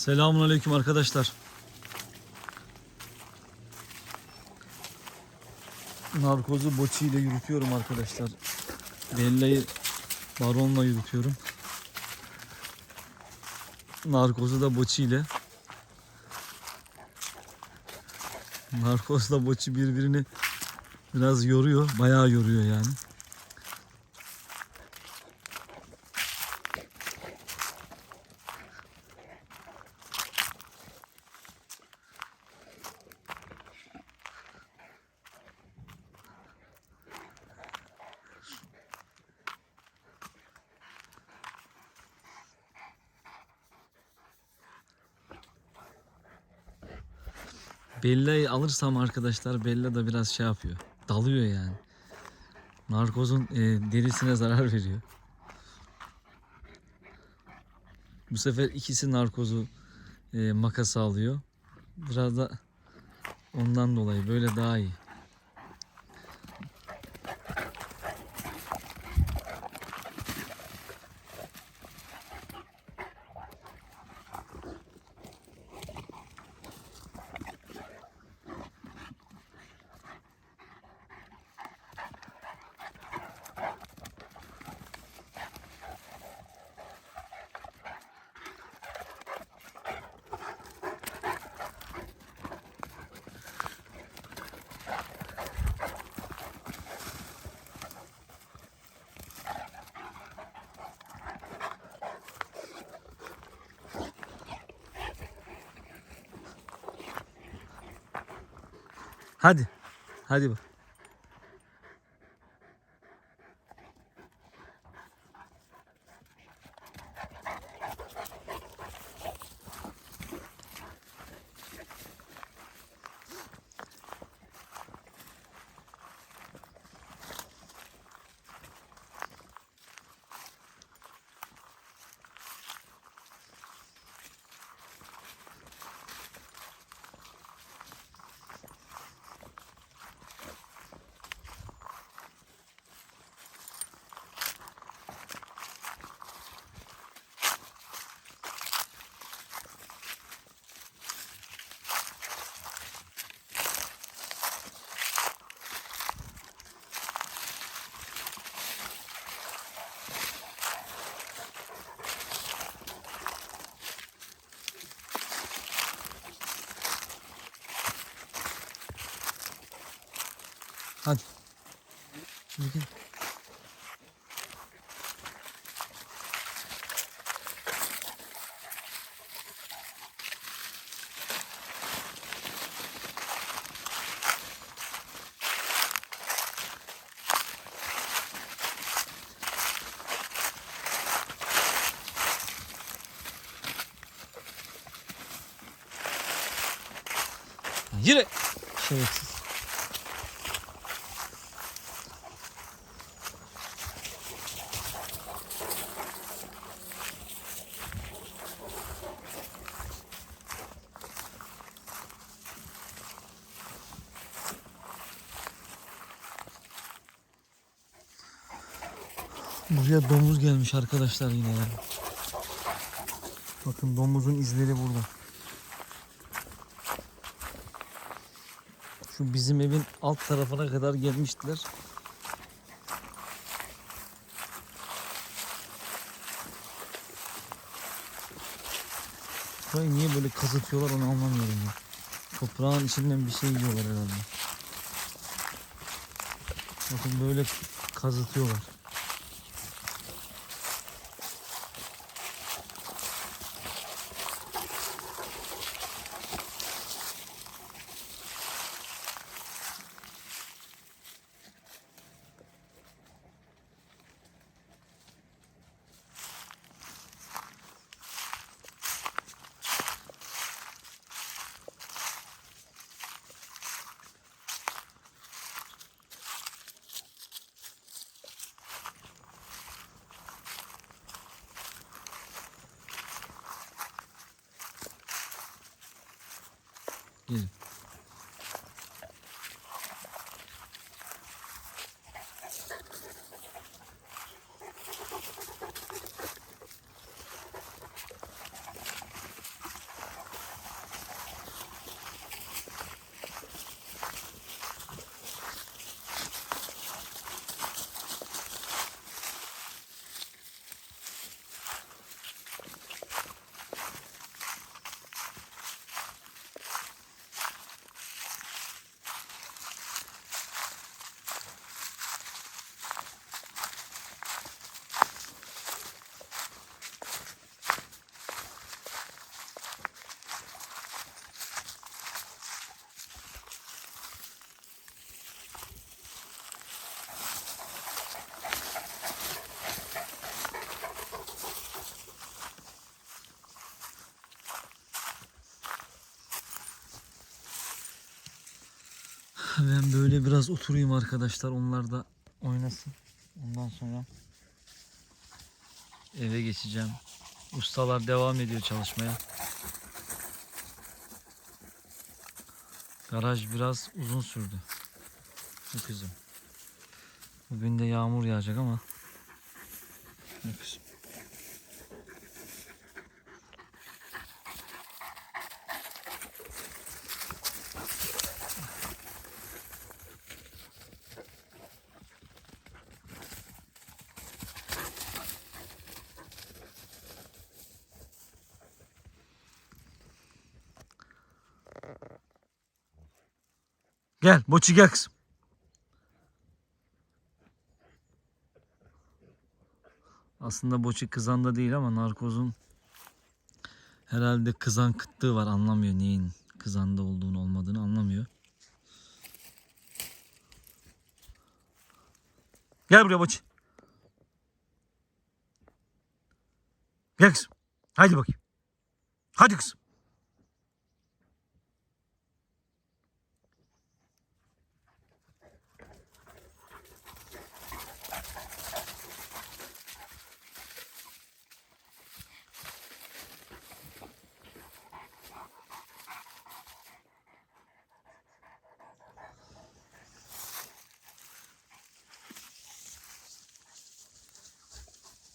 Selamünaleyküm arkadaşlar. Narkozu boçi ile yürütüyorum arkadaşlar. Belleği baronla yürütüyorum. Narkozu da boçi ile. Narkozla boçi birbirini biraz yoruyor. Bayağı yoruyor yani. Bella'yı alırsam arkadaşlar Bella da biraz şey yapıyor. Dalıyor yani. Narkozun e, derisine zarar veriyor. Bu sefer ikisi narkozu e, makasa alıyor. Biraz da ondan dolayı böyle daha iyi. Hadi. Hadi bak. Hadi. Şimdi gel. Yürü. Şerefsiz. Buraya domuz gelmiş arkadaşlar yine ya. Bakın domuzun izleri burada. Şu bizim evin alt tarafına kadar gelmiştiler. Burayı niye böyle kazıtıyorlar onu anlamıyorum ya. Toprağın içinden bir şey yiyorlar herhalde. Bakın böyle kazıtıyorlar. Mm. Ben böyle biraz oturayım arkadaşlar. Onlar da oynasın. Ondan sonra eve geçeceğim. Ustalar devam ediyor çalışmaya. Garaj biraz uzun sürdü. Bu kızım. Bugün de yağmur yağacak ama. Bu kızım. Gel Boçi gel kızım. Aslında Boçi kızanda değil ama narkozun herhalde kızan kıtlığı var anlamıyor neyin kızanda olduğunu olmadığını anlamıyor. Gel buraya Boçi. Gel kızım. Haydi bakayım. Hadi kızım.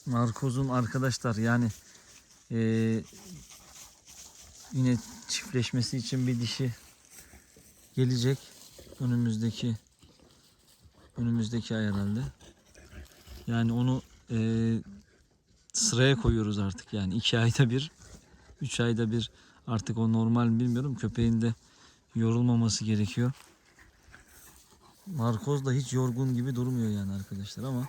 Narkozun arkadaşlar yani eee, yine çiftleşmesi için bir dişi gelecek önümüzdeki önümüzdeki ay herhalde. Yani onu eee, sıraya koyuyoruz artık yani iki ayda bir, üç ayda bir artık o normal mi bilmiyorum köpeğin de yorulmaması gerekiyor. Narkoz da hiç yorgun gibi durmuyor yani arkadaşlar ama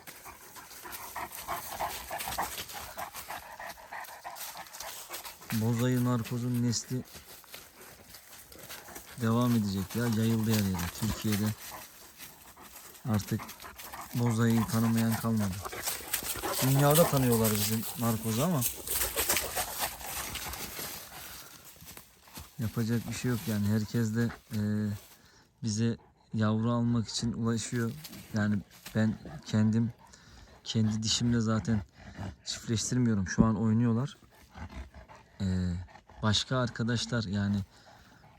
Bozayı narkozun nesli devam edecek ya. Yayıldı her yere. Türkiye'de artık bozayı tanımayan kalmadı. Dünyada tanıyorlar bizim narkozu ama yapacak bir şey yok yani. Herkes de eee, bize yavru almak için ulaşıyor. Yani ben kendim kendi dişimle zaten çiftleştirmiyorum. Şu an oynuyorlar. Ee, başka arkadaşlar yani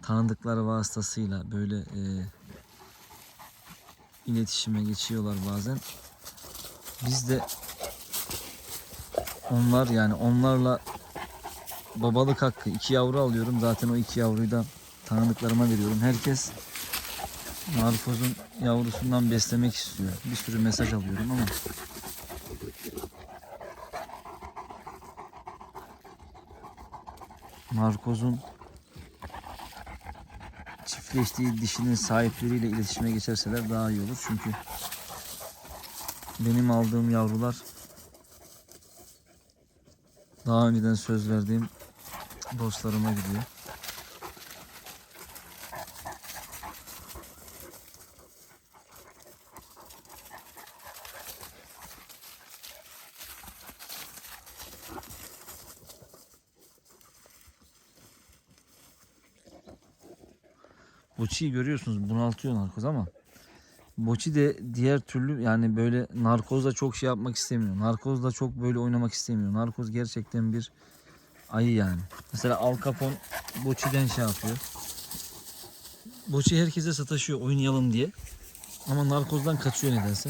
tanıdıkları vasıtasıyla böyle e, iletişime geçiyorlar bazen. Biz de onlar yani onlarla babalık hakkı iki yavru alıyorum. Zaten o iki yavruyu da tanıdıklarıma veriyorum. Herkes narkozun yavrusundan beslemek istiyor. Bir sürü mesaj alıyorum ama narkozun çiftleştiği dişinin sahipleriyle iletişime geçerseler daha iyi olur. Çünkü benim aldığım yavrular daha önceden söz verdiğim dostlarıma gidiyor. Boçi'yi görüyorsunuz bunaltıyor narkoz ama Boçi de diğer türlü yani böyle narkozla çok şey yapmak istemiyor. Narkozla çok böyle oynamak istemiyor. Narkoz gerçekten bir ayı yani. Mesela Al Capone Boçi'den şey yapıyor. Boçi herkese sataşıyor oynayalım diye. Ama narkozdan kaçıyor nedense.